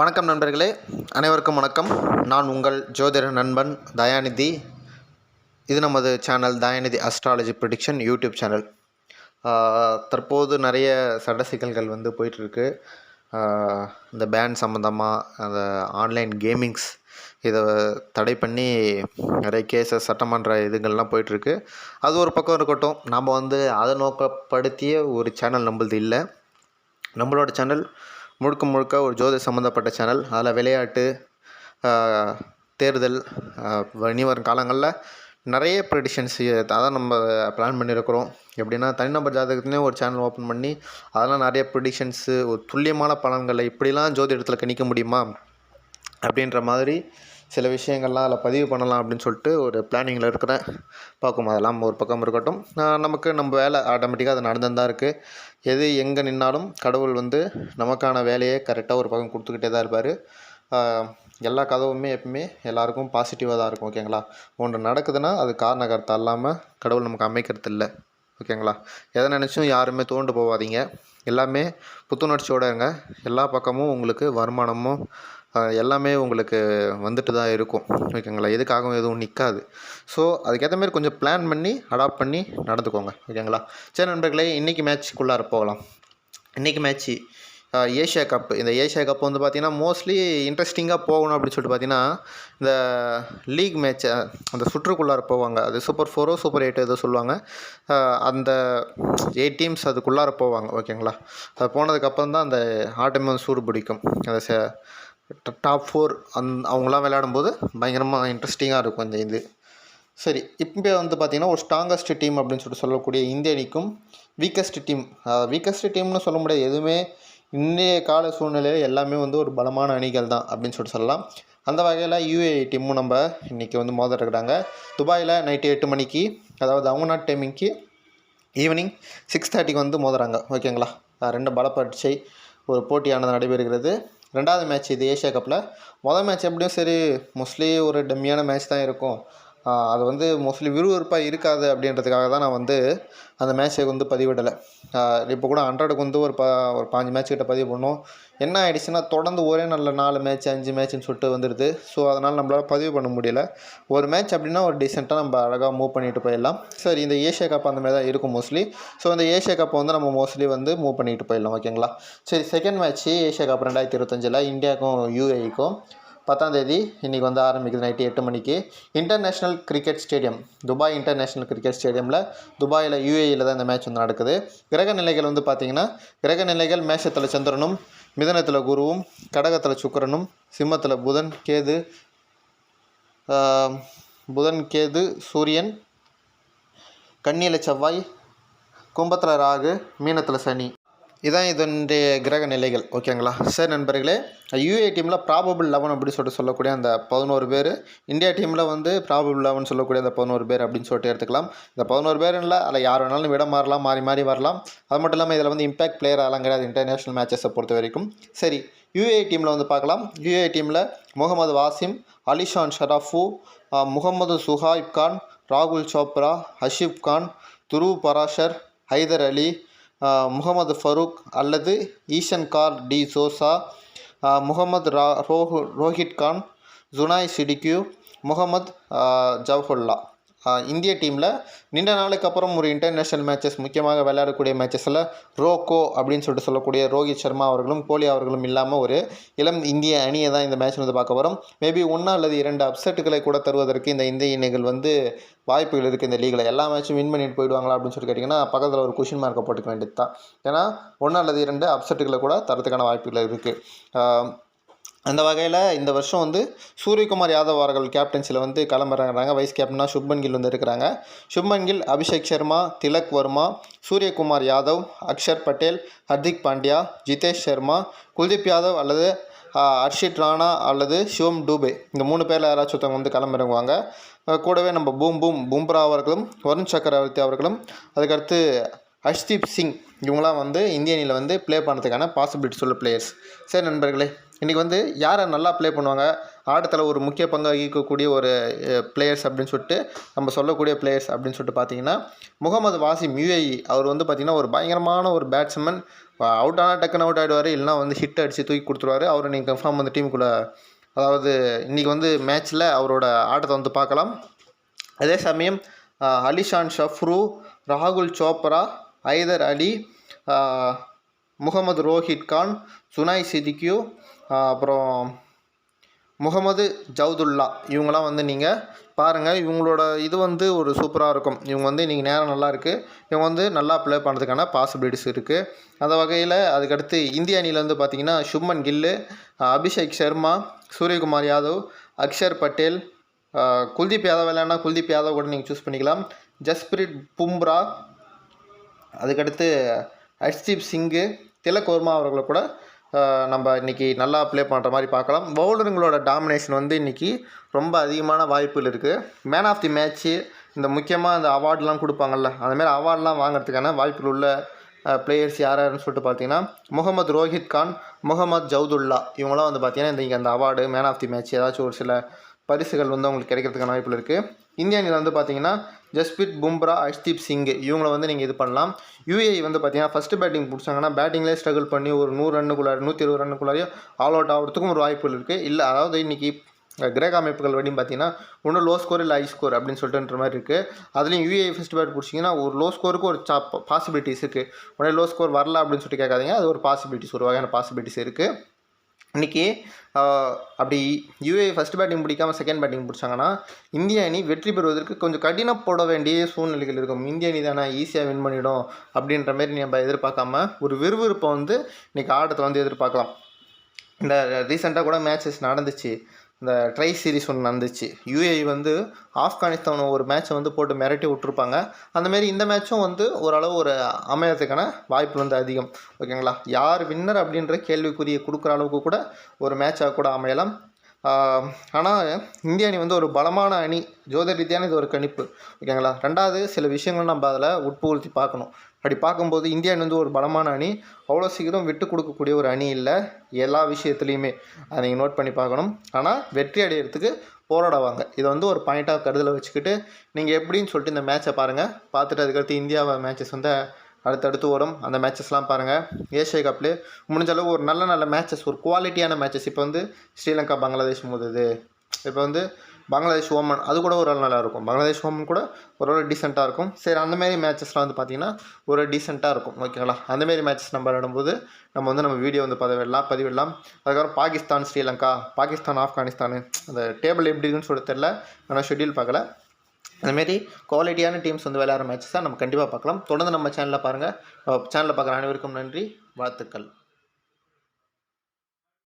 வணக்கம் நண்பர்களே அனைவருக்கும் வணக்கம். நான் உங்கள் ஜோதிட நண்பன் தயாநிதி. இது நமது channel Dayanidhi astrology prediction YouTube channel. தற்போது நிறைய சட்ட சிக்கல்கள் வந்து போயிட்டுருக்கு. இந்த பேன் சம்மந்தமாக அந்த ஆன்லைன் கேமிங்ஸ் இதை தடை பண்ணி நிறைய கேசஸ் சட்டமன்ற இதுங்கள்லாம் போயிட்டுருக்கு. அது ஒரு பக்கம் இருக்கட்டும். நம்ம வந்து அதை நோக்கப்படுத்திய ஒரு சேனல் நம்மளது இல்லை. நம்மளோட சேனல் முழுக்க முழுக்க ஒரு ஜோதி சம்மந்தப்பட்ட சேனல். அதில் விளையாட்டு தேர்தல் இனி வரும் காலங்களில் நிறைய ப்ரெடிஷன்ஸ் அதான் நம்ம பிளான் பண்ணியிருக்கிறோம் எப்படின்னா தனிநபர் ஜாதகத்துலேயும் ஒரு சேனல் ஓப்பன் பண்ணி அதெல்லாம் நிறைய ப்ரெடிஷன்ஸு ஒரு துல்லியமான பலன்களை இப்படிலாம் ஜோதி இடத்துல கணிக்க முடியுமா? அப்படின்ற மாதிரி சில விஷயங்கள்லாம் அதில் பதிவு பண்ணலாம் அப்படின்னு சொல்லிட்டு ஒரு பிளானிங்கில் இருக்கிறேன். பார்க்கும் அதெல்லாம் ஒரு பக்கம் இருக்கட்டும். நமக்கு நம்ம வேலை ஆட்டோமேட்டிக்காக அது நடந்துன்னு தான் இருக்குது எது எங்கே நின்னாலும் கடவுள் வந்து நமக்கான வேலையை கரெக்டாக ஒரு பக்கம் கொடுத்துக்கிட்டே தான் இருப்பார். எல்லா கதவுமே எப்பவுமே எல்லாருக்கும் பாசிட்டிவாக தான் இருக்கும் ஓகேங்களா ஒன்று நடக்குதுன்னா அது காரணகர்த்தம் இல்லாமல் கடவுள் நமக்கு அமைக்கிறது இல்லை ஓகேங்களா எதை நினச்சும் யாருமே தோண்டு போகாதீங்க எல்லாமே புத்துணர்ச்சியோடு இருங்க. எல்லா பக்கமும் உங்களுக்கு வருமானமும் எல்லாமே உங்களுக்கு வந்துட்டு தான் இருக்கும். ஓகேங்களா? எதுக்காகவும் எதுவும் நிற்காது ஸோ அதுக்கேற்ற மாதிரி கொஞ்சம் பிளான் பண்ணி அடாப்ட் பண்ணி நடந்துக்கோங்க. ஓகேங்களா? சரி நண்பர்களே இன்றைக்கி மேட்ச்க்குள்ளார போகலாம். இன்றைக்கி மேட்ச்சு ஏஷியா கப் இந்த ஏஷியா கப் வந்து பார்த்திங்கன்னா மோஸ்ட்லி இன்ட்ரெஸ்டிங்காக போகணும் அப்படின்னு சொல்லிட்டு பார்த்தீங்கன்னா இந்த லீக் மேட்ச் அந்த சுற்றுக்குள்ளார போவாங்க. அது சூப்பர் ஃபோரோ சூப்பர் எயிட்டோ ஏதோ சொல்லுவாங்க. அந்த எயிட் டீம்ஸ் அதுக்குள்ளார போவாங்க. ஓகேங்களா? அது போனதுக்கப்புறம் தான் அந்த ஆட்டமே வந்து சூடு பிடிக்கும் அந்த ச டாப் ஃபோர் அந் அவங்களாம் விளையாடும்போது பயங்கரமாக இன்ட்ரெஸ்டிங்காக இருக்கும் இந்த இது. சரி இப்போ வந்து பார்த்தீங்கன்னா ஒரு ஸ்ட்ராங்கஸ்ட் டீம் அப்படின்னு சொல்லிட்டு சொல்லக்கூடிய இந்திய அணிக்கும் வீக்கஸ்ட் டீம் வீக்கஸ்ட் டீம்னு சொல்ல முடியாது. எதுவுமே இன்றைய கால சூழ்நிலையில் எல்லாமே வந்து ஒரு பலமான அணிகள் தான் அப்படின்னு சொல்லிட்டு சொல்லலாம். அந்த வகையில் யூஏ டீமும் நம்ம இன்றைக்கி வந்து மோத இருக்கிறாங்க துபாயில் நைட்டு எட்டு மணிக்கு அதாவது அவங்க நாட்டு டைமிங்க்கு ஈவினிங் சிக்ஸ் தேர்ட்டிக்கு வந்து மோதுறாங்க. ஓகேங்களா ரெண்டு பலப்பரீட்சை ஒரு போட்டியானது நடைபெறுகிறது. ரெண்டாவது மேட்ச் இது ஏஷியா கப்பில் மொதல் மேட்ச் எப்படியும் சரி மோஸ்ட்லி ஒரு டம்மியான மேட்ச் தான் இருக்கும். அது வந்து மோஸ்ட்லி விறுவிறுப்பாக இருக்காது அப்படின்றதுக்காக தான் நான் வந்து அந்த மேட்ச்சை வந்து பதிவிடலை. இப்போ கூட ஹண்ட்ரடுக்கு வந்து ஒரு ப ஒரு பாஞ்சு மேட்ச் கிட்ட பதிவு பண்ணோம். என்ன ஆகிடுச்சுன்னா தொடர்ந்து ஒரே நல்ல நாலு மேட்ச் அஞ்சு மேட்ச்னு சொல்லிட்டு வந்துடுது ஸோ அதனால் நம்மளால் பதிவு பண்ண முடியல. ஒரு மேட்ச் அப்படின்னா ஒரு டீசெண்டாக நம்ம அழகாக மூவ் பண்ணிட்டு போயிடலாம். சரி இந்த ஏஷியா கப் அந்த மாதிரி தான் இருக்கும் மோஸ்ட்லி ஸோ இந்த ஏஷியா கப்பை வந்து நம்ம மோஸ்ட்லி வந்து மூவ் பண்ணிட்டு போயிடலாம் ஓகேங்களா சரி செகண்ட் மேட்ச்சு ஏஷியா கப் ரெண்டாயிரத்தி இருபத்தஞ்சில் இந்தியாவுக்கும் யூஏக்கும் பத்தாந்தேதி இன்றைக்கி வந்து ஆரம்பிக்குது நைட்டு எட்டு மணிக்கு. International cricket stadium Dubai international cricket ஸ்டேடியமில் துபாயில் யூஏயில் தான் இந்த மேட்ச் வந்து நடக்குது. கிரக நிலைகள் வந்து பார்த்திங்கன்னா கிரக நிலைகள் மேஷத்தில் சந்திரனும் மிதனத்தில் குருவும் கடகத்தில் சுக்கரனும் சிம்மத்தில் புதன் கேது புதன் கேது சூரியன் கண்ணியில் செவ்வாய் கும்பத்தில் ராகு மீனத்தில் சனி. இதான் இதனுடைய கிரக நிலைகள் ஓகேங்களா சரி நண்பர்களே யூஏ டீமில் ப்ராபபிள் லெவன் அப்படின்னு சொல்லிட்டு சொல்லக்கூடிய அந்த பதினோரு பேர் இந்தியா டீமில் வந்து ப்ராபபிள் லெவன் சொல்லக்கூடிய அந்த பதினோரு பேர் அப்படின்னு சொல்லிட்டு எடுத்துக்கலாம். இந்த பதினோரு பேர் இல்லை அதில் யார் வேணாலும் விட மாறலாம் மாறி மாறி வரலாம். அது மட்டும் இல்லாமல் இதில் வந்து இம்பாக்ட் பிளேயர் அதெல்லாம் கிடையாது இன்டர்நேஷ்னல் மேட்சஸை பொறுத்த வரைக்கும். சரி யூஏ டீமில் வந்து பார்க்கலாம். யூஏ டீமில் முகமது வாசிம் அலிஷான் ஷராஃபு முகமது சுஹாயிப் கான் ராகுல் சோப்ரா ஹஷீப் கான் துருவ் பராஷர் ஹைதர் அலி முகமது ஃபரூக் அல்லது ஈஷன் கார் டி சோசா முகமது ரா ரோஹு ரோஹித் கான் ஜுனாய் சிடிக்யூ முகமது ஜவஹுல்லா. இந்திய டீமில் நீண்ட நாளுக்கு அப்புறம் ஒரு இன்டர்நேஷ்னல் மேட்சஸ் முக்கியமாக விளையாடக்கூடிய மேட்சஸில் ரோகோ அப்படின்னு சொல்லிட்டு சொல்லக்கூடிய ரோஹித் சர்மா அவர்களும் கோலி அவர்களும் இல்லாமல் ஒரு இளம் இந்திய அணியை தான் இந்த மேட்ச் வந்து பார்க்க போகிறோம் மேபி ஒன்றா அல்லது இரண்டு அப்செட்டுகளை கூட தருவதற்கு இந்த இந்திய இணைகள் வந்து வாய்ப்புகள் இருக்குது இந்த லீகில் எல்லா மேட்சும் வின் பண்ணிட்டு போயிடுவாங்களா அப்படின்னு சொல்லி கேட்டிங்கன்னா பக்கத்தில் ஒரு கொஷின் மார்க்கை போட்டுக்க வேண்டியது தான் ஏன்னா ஒன்று அல்லது இரண்டு அப்செட்டுகளை கூட தரத்துக்கான வாய்ப்புகள் இருக்குது அந்த வகையில் இந்த வருஷம் வந்து சூரியகுமார் யாதவ் அவர்கள் கேப்டன்சியில் வந்து கிளம்புறாங்க வைஸ் கேப்டனாக சுப்மன் கில் வந்து இருக்கிறாங்க. சுப்மன் கில் அபிஷேக் சர்மா திலக் வர்மா சூரியகுமார் யாதவ் அக்ஷர் பட்டேல் ஹர்திக் பாண்டியா ஜிதேஷ் சர்மா குல்தீப் யாதவ் அல்லது அர்ஷித் ஹர்ஷித் ராணா அல்லது சிவம் டூபே இந்த மூணு பேரில் யாராச்சும் ஒருத்தவங்க வந்து கிளம்பிறங்குவாங்க கூடவே நம்ம பூம் பூம் பும்ரா அவர்களும் வருண் சக்கரவர்த்தி அவர்களும் அதுக்கடுத்து ஹர்ஷ்தீப் சிங் இவங்களாம் வந்து இந்திய அணியில் வந்து ப்ளே பண்ணுறதுக்கான பாசிபிலிட்டிஸ் உள்ள பிளேயர்ஸ் சரி நண்பர்களே இன்றைக்கி வந்து யாரை நல்லா ப்ளே பண்ணுவாங்க? ஆட்டத்தில் ஒரு முக்கிய பங்கு வகிக்கக்கூடிய ஒரு பிளேயர்ஸ் அப்படின்னு சொல்லிட்டு நம்ம சொல்லக்கூடிய பிளேயர்ஸ் அப்படின்னு சொல்லிட்டு பார்த்தீங்கன்னா முகமது வாசிம் யூஏஇ அவர் வந்து பார்த்திங்கன்னா ஒரு பயங்கரமான ஒரு பேட்ஸ்மேன் அவுட் ஆனால் டக்குன்னு அவுட் ஆகிடுவார் இல்லைனா வந்து ஹிட் அடித்து தூக்கி கொடுத்துருவாரு. அவரை நீங்கள் கன்ஃபார்ம் வந்து டீமுக்குள்ளே அதாவது இன்றைக்கி வந்து மேட்ச்சில் அவரோட ஆட்டத்தை வந்து பார்க்கலாம். அதே சமயம் அலிஷான் ஷஃப்ரு ராகுல் சோப்ரா ஐதர் அலி முகமது ரோஹித் கான் சுனாய் சிதிக்யூ அப்புறம் முகமது ஜவுதுல்லா. இவங்களாம் வந்து நீங்கள் பாருங்கள் இவங்களோட இது வந்து ஒரு சூப்பராக இருக்கும். இவங்க வந்து இன்றைக்கி நேரம் நல்லா இருக்குது இவங்க வந்து நல்லா ப்ளே பண்ணுறதுக்கான பாசிபிலிட்டிஸ் இருக்குது அந்த வகையில் அதுக்கடுத்து இந்திய அணியிலேருந்து பார்த்தீங்கன்னா சுப்மன் கில்லு அபிஷேக் சர்மா சூரியகுமார் யாதவ் அக்ஷர் பட்டேல் குல்தீப் யாதவ் இல்லைன்னா குல்தீப் யாதவ் கூட நீங்கள் சூஸ் பண்ணிக்கலாம். ஜஸ்பிரிட் பும்ரா அதுக்கடுத்து ஹர்ஷ்தீப் சிங்கு திலக் வர்மா அவர்களை கூட நம்ம இன்றைக்கி நல்லா ப்ளே பண்ணுற மாதிரி பார்க்கலாம். பவுலருங்களோட டாமினேஷன் வந்து இன்றைக்கி ரொம்ப அதிகமான வாய்ப்புகள் இருக்குது மேன் ஆஃப் தி மேட்ச்சு இந்த முக்கியமாக இந்த அவார்ட்லாம் கொடுப்பாங்கல்ல அந்தமாரி அவார்டெலாம் வாங்குறதுக்கான வாய்ப்புகள் உள்ள பிளேயர்ஸ் யார் யாருன்னு சொல்லிட்டு பார்த்தீங்கன்னா முகமது ரோஹித் கான் முகமது ஜவுதுல்லா. இவங்களாம் வந்து பார்த்தீங்கன்னா இன்றைக்கி அந்த award man of the match ஏதாச்சும் ஒரு சில பரிசுகள் வந்து அவங்களுக்கு கிடைக்கிறதுக்கான வாய்ப்புகள் இருக்குது இந்திய அணியில் வந்து பார்த்தீங்கன்னா ஜஸ்பிரித் பும்ரா அஷ்தீப் சிங் இவங்கள வந்து நீங்கள் இது பண்ணலாம். யூஏ வந்து பார்த்தீங்கன்னா ஃபஸ்ட்டு பேட்டிங் பிடிச்சாங்கன்னா பேட்டிங்லேயே ஸ்ட்ரகிள் பண்ணி ஒரு நூறு ரன்னுக்குள்ளார நூற்றி இருபது ரன்னுக்குள்ளாரையும் ஆல் அவுட் ஆகிறதுக்கும் ஒரு வாய்ப்புகள் இருக்குது இல்லை அதாவது இன்றைக்கி கிரேக் அமைப்புகள் வடியும் பார்த்தீங்கன்னா ஒன்று லோ ஸ்கோர் இல்லை ஹை ஸ்கோர் அப்படின்னு சொல்லிட்டுன்ற மாதிரி இருக்குது அதுலேயும் யூஏ ஃபஸ்ட் பேட் பிடிச்சிங்கன்னா ஒரு லோ ஸ்கோருக்கு ஒரு சா பாசிபிலிட்டிஸ் இருக்குது உடனே லோ ஸ்கோர் வரல அப்படின்னு சொல்லிட்டு கேட்காதீங்க. அது ஒரு பாசிபிலிட்டிஸ் ஒரு வகையான பாசிபிலிட்டிஸ் இருக்குது இன்றைக்கி அப்படி யூஏ ஃபஸ்ட் பேட்டிங் பிடிக்காம செகண்ட் பேட்டிங் பிடிச்சாங்கன்னா இந்திய அணி வெற்றி பெறுவதற்கு கொஞ்சம் கடினப்பட வேண்டிய சூழ்நிலைகள் இருக்கும். இந்திய அணி தானே ஈஸியாக வின் பண்ணிடும் அப்படின்ற மாதிரி நம்ம எதிர்பார்க்காம ஒரு விறுவிறுப்பை வந்து இன்றைக்கி ஆட்டத்தை வந்து எதிர்பார்க்கலாம். இந்த ரீசெண்டாக கூட மேட்சஸ் நடந்துச்சு. இந்த ட்ரை சீரிஸ் ஒன்று நடந்துச்சு. யூஏஇ வந்து ஆப்கானிஸ்தான் ஒரு மேட்ச்சை வந்து போட்டு மிரட்டி விட்ருப்பாங்க அந்தமாரி இந்த மேட்ச்சும் வந்து ஓரளவு ஒரு அமையறதுக்கான வாய்ப்பு வந்து அதிகம். ஓகேங்களா யார் வின்னர் அப்படின்ற கேள்விக்குறியை கொடுக்குற அளவுக்கு கூட ஒரு மேட்சாக கூட அமையலாம். ஆனால் இந்திய அணி வந்து ஒரு பலமான அணி. ஜோதிட ரீதியான இது ஒரு கணிப்பு. ஓகேங்களா ரெண்டாவது சில விஷயங்கள் நம்ம அதில் உட்புகுத்தி பார்க்கணும். அப்படி பார்க்கும்போது இந்தியா வந்து ஒரு பலமான அணி. அவ்வளோ சீக்கிரம் விட்டு கொடுக்கக்கூடிய ஒரு அணி இல்லை. எல்லா விஷயத்துலையுமே அதை நீங்கள் நோட் பண்ணி பார்க்கணும். ஆனால் வெற்றி அடையிறதுக்கு போராடுவாங்க. இதை வந்து ஒரு பாயிண்ட்டாக கருதில் வச்சுக்கிட்டு நீங்கள் எப்படின்னு சொல்லிட்டு இந்த மேட்சை பாருங்கள் பார்த்துட்டு அதுக்கடுத்து இந்தியாவை மேட்சஸ் வந்து அடுத்தடுத்து வரும் அந்த மேட்சஸ்லாம் பாருங்கள் ஏஷியா கப்லேயே முடிஞ்ச அளவு ஒரு நல்ல நல்ல மேட்சஸ் ஒரு குவாலிட்டியான மேட்சஸ் இப்போ வந்து ஸ்ரீலங்கா பங்களாதேஷ் மோதுது இப்போ வந்து பங்களாதேஷ் ஓமன் அது கூட ஒரு நல்லா இருக்கும் பங்களாதேஷ் ஓமன் கூட ஓரளவு டீசெண்டாக இருக்கும். சரி அந்தமாரி மேட்சஸ்லாம் வந்து பார்த்திங்கன்னா ஒரு டீசெண்டாக இருக்கும். ஓகேங்களா அந்தமாரி மேட்சஸ் நம்ம விளையாடும்போது நம்ம வந்து நம்ம வீடியோ வந்து பதிவிடலாம் பதிவிடலாம். அதுக்கப்புறம் பாகிஸ்தான் ஸ்ரீலங்கா பாகிஸ்தான் ஆப்கானிஸ்தான் அந்த டேபிள் எப்படி இருக்குன்னு சொல்ல தெரில ஆனால் ஷெட்யூல் பார்க்கல. அந்தமாரி குவாலிட்டியான டீம்ஸ் வந்து விளையாடுற மேட்சஸாக நம்ம கண்டிப்பாக பார்க்கலாம். தொடர்ந்து நம்ம சேனலில் பாருங்கள் சேனலில் பார்க்குற அனைவருக்கும் நன்றி. வாழ்த்துக்கள்.